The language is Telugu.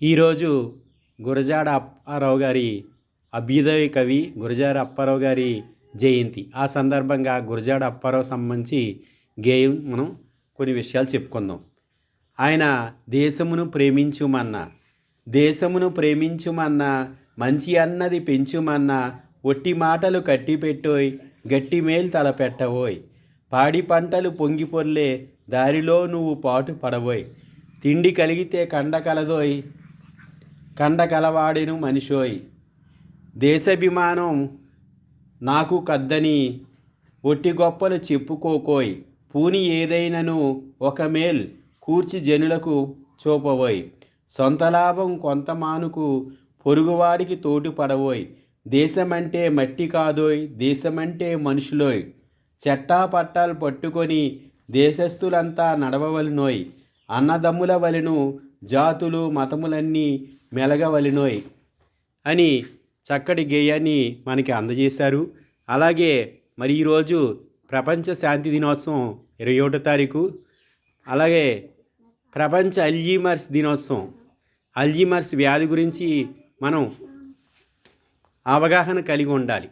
ఈరోజు గురజాడ అప్పారావు గారి అభ్యుదయ కవి గురజాడ అప్పారావు గారి జయంతి. ఆ సందర్భంగా గురజాడ అప్పారావు సంబంధించి గేయం మనం కొన్ని విషయాలు చెప్పుకుందాం. ఆయన దేశమును ప్రేమించుమన్నా దేశమును ప్రేమించుమన్నా మంచి అన్నది పెంచుమన్నా ఒట్టి మాటలు కట్టిపెట్టోయ్ గట్టి మేలు తలపెట్టవోయ్ పాడి పంటలు పొంగి పొర్లే దారిలో నువ్వు పాటు పడబోయ్ తిండి కలిగితే కండ కలదోయ్ కండకలవాడిను మనిషోయ్. దేశాభిమానం నాకు కద్దని ఒట్టి గొప్పలు చెప్పుకోకోయ్. పూని ఏదైనను ఒక మేల్ కూర్చి జనులకు చూపవోయ్. సొంత లాభం కొంత మానుకు పొరుగువాడికి తోటు పడవోయ్. దేశమంటే మట్టి కాదోయ్ దేశమంటే మనుషులోయ్. చెట్టా పట్టాలు పట్టుకొని దేశస్థులంతా నడవవలనోయ్. అన్నదమ్ముల వలెను జాతులు మతములన్నీ మెలగవలినోయ్ అని చక్కటి గేయాన్ని మనకి అందజేశారు. అలాగే మరి ఈరోజు ప్రపంచ శాంతి దినోత్సవం ఇరవై ఒకటో తారీఖు. అలాగే ప్రపంచ అల్జీమర్స్ దినోత్సవం. అల్జీమర్స్ వ్యాధి గురించి మనం అవగాహన కలిగి ఉండాలి.